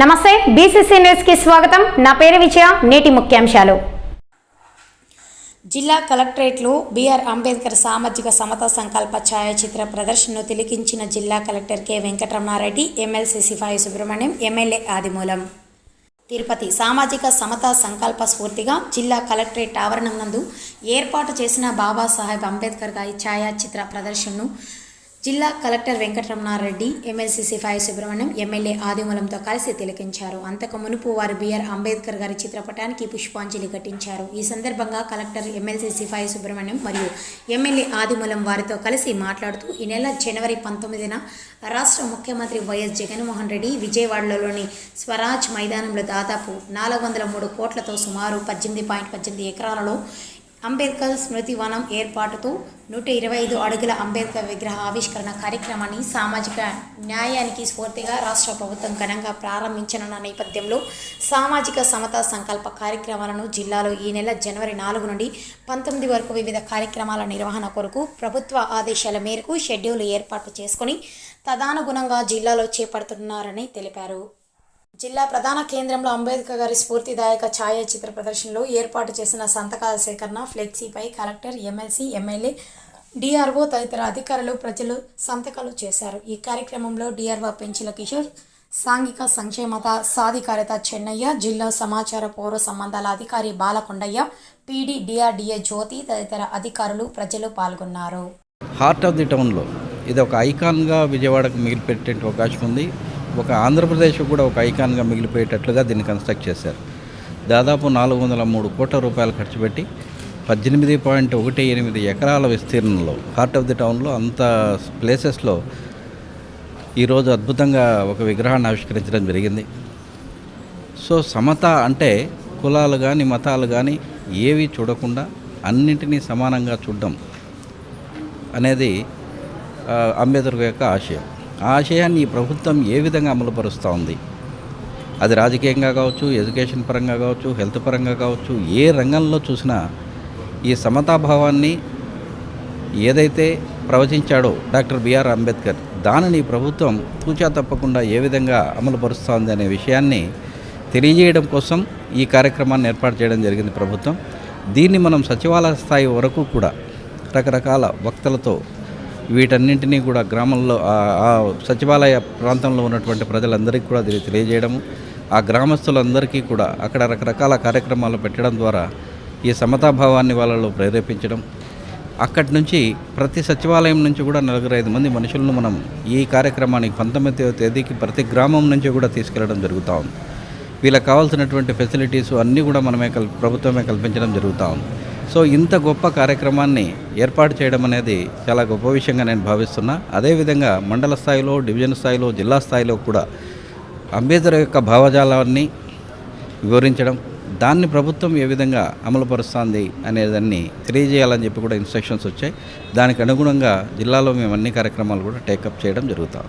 నమస్తే బీసీసీ న్యూస్కి స్వాగతం. నా పేరు విజయ నేటి ముఖ్యాంశాలు. జిల్లా కలెక్టరేట్లో బీఆర్ అంబేద్కర్ సామాజిక సమత సంకల్ప ఛాయాచిత్ర ప్రదర్శనను తిలకించిన జిల్లా collector K Venkataramana Reddy MLC Sipayi Subrahmanyam MLA Adimulam. Tirupati సామాజిక సమతా సంకల్ప స్ఫూర్తిగా జిల్లా కలెక్టరేట్ ఆవరణం నందు ఏర్పాటు చేసిన బాబాసాహెబ్ అంబేద్కర్ గారి ఛాయాచిత్ర ప్రదర్శనను జిల్లా collector Venkataramana Reddy MLC Sipayi Subrahmanyam MLA ఆదిమూలంతో కలిసి తిలకించారు. అంతకు మునుపు వారు బిఆర్ అంబేద్కర్ గారి చిత్రపటానికి పుష్పాంజలి ఘటించారు. ఈ సందర్భంగా కలెక్టర్ ఎమ్మెల్సీ సిఫాయి సుబ్రహ్మణ్యం మరియు ఎమ్మెల్యే ఆదిమూలం వారితో కలిసి మాట్లాడుతూ ఈ నెల జనవరి పంతొమ్మిదిన రాష్ట్ర ముఖ్యమంత్రి వైఎస్ జగన్మోహన్ రెడ్డి విజయవాడలోని స్వరాజ్ మైదానంలో దాదాపు నాలుగు వందల మూడు కోట్లతో సుమారు పద్దెనిమిది పాయింట్ పద్దెనిమిది ఎకరాలలో అంబేద్కర్ స్మృతి వనం ఏర్పాటుతో నూట ఇరవై ఐదు అడుగుల అంబేద్కర్ విగ్రహ ఆవిష్కరణ కార్యక్రమాన్ని సామాజిక న్యాయానికి స్ఫూర్తిగా రాష్ట్ర ప్రభుత్వం ఘనంగా ప్రారంభించనున్న నేపథ్యంలో సామాజిక సమతా సంకల్ప కార్యక్రమాలను జిల్లాలో ఈ నెల జనవరి నాలుగు నుండి పంతొమ్మిది వరకు వివిధ కార్యక్రమాల నిర్వహణ కొరకు ప్రభుత్వ ఆదేశాల మేరకు షెడ్యూల్ ఏర్పాటు చేసుకుని తదానుగుణంగా జిల్లాలో చేపడుతున్నారని తెలిపారు. జిల్లా ప్రధాన కేంద్రంలో అంబేద్కర్ గారి స్ఫూర్తిదాయక ఛాయాచిత్ర ప్రదర్శనలో ఏర్పాటు చేసిన సంతకాల సేకరణ ఫ్లెక్సీపై కలెక్టర్ ఎమ్మెల్సీ ఎమ్మెల్యే డిఆర్ఓ తదితర అధికారులు ప్రజలు సంతకాలు చేశారు. ఈ కార్యక్రమంలో డిఆర్ఓ పెంచిల కిషోర్ సాంఘిక సంక్షేమత సాధికారత చెన్నయ్య జిల్లా సమాచార పౌర సంబంధాల అధికారి బాలకొండయ్య పీడీ డిఆర్డిఏ జ్యోతి తదితర అధికారులు ప్రజలు పాల్గొన్నారు. హార్ట్ ఆఫ్ ది టౌన్లో ఇది ఒక ఐకాన్గా విజయవాడకు మిగిలిపెట్టే అవకాశం ఉంది. ఒక ఆంధ్రప్రదేశ్ కూడా ఒక ఐకాన్గా మిగిలిపోయేటట్లుగా దీన్ని కన్స్ట్రక్ట్ చేశారు. దాదాపు నాలుగు వందల మూడు కోట్ల రూపాయలు ఖర్చు పెట్టి పద్దెనిమిది పాయింట్ ఒకటి ఎనిమిది ఎకరాల విస్తీర్ణంలో హార్ట్ ఆఫ్ ది టౌన్లో అంత ప్లేసెస్లో ఈరోజు అద్భుతంగా ఒక విగ్రహాన్ని ఆవిష్కరించడం జరిగింది. సో సమత అంటే కులాలు కానీ మతాలు కానీ ఏవి చూడకుండా అన్నింటినీ సమానంగా చూడడం అనేది అంబేద్కర్ యొక్క ఆశయం. ఆ ఆశయాన్ని ఈ ప్రభుత్వం ఏ విధంగా అమలుపరుస్తూ ఉంది అది రాజకీయంగా కావచ్చు ఎడ్యుకేషన్ పరంగా కావచ్చు హెల్త్ పరంగా కావచ్చు ఏ రంగంలో చూసినా ఈ సమతాభావాన్ని ఏదైతే ప్రవచించాడో డాక్టర్ బిఆర్ అంబేద్కర్ దానిని ప్రభుత్వం తూచా తప్పకుండా ఏ విధంగా అమలుపరుస్తోంది అనే విషయాన్ని తెలియజేయడం కోసం ఈ కార్యక్రమాన్ని ఏర్పాటు చేయడం జరిగింది ప్రభుత్వం. దీన్ని మనం సచివాలయ స్థాయి వరకు కూడా రకరకాల వక్తలతో వీటన్నింటినీ కూడా గ్రామంలో ఆ- సచివాలయ ప్రాంతంలో ఉన్నటువంటి ప్రజలందరికీ కూడా తెలియజేయడము. ఆ గ్రామస్తులందరికీ కూడా అక్కడ రకరకాల కార్యక్రమాలు పెట్టడం ద్వారా ఈ సమతాభావాన్ని వాళ్ళలో ప్రేరేపించడం. అక్కడి నుంచి ప్రతి సచివాలయం నుంచి కూడా నలుగురు ఐదు మంది మనుషులను మనం ఈ కార్యక్రమానికి పంతొమ్మిదవ తేదీకి ప్రతి గ్రామం నుంచి కూడా తీసుకెళ్ళడం జరుగుతూ ఉంది. వీళ్ళకి కావాల్సినటువంటి ఫెసిలిటీస్ అన్నీ కూడా మనమే కల్ ప్రభుత్వమే కల్పించడం జరుగుతూ ఉంది. సో ఇంత గొప్ప కార్యక్రమాన్ని ఏర్పాటు చేయడం అనేది చాలా గొప్ప విషయంగా నేను భావిస్తున్నా. అదేవిధంగా మండల స్థాయిలో డివిజన్ స్థాయిలో జిల్లా స్థాయిలో కూడా అంబేద్కర్ యొక్క భావజాలాన్ని వివరించడం దాన్ని ప్రభుత్వం ఏ విధంగా అమలుపరుస్తుంది అనేదాన్ని తెలియజేయాలని చెప్పి కూడా ఇన్స్ట్రక్షన్స్ వచ్చాయి. దానికి అనుగుణంగా జిల్లాలో మేము అన్ని కార్యక్రమాలు కూడా టేకప్ చేయడం జరుగుతాం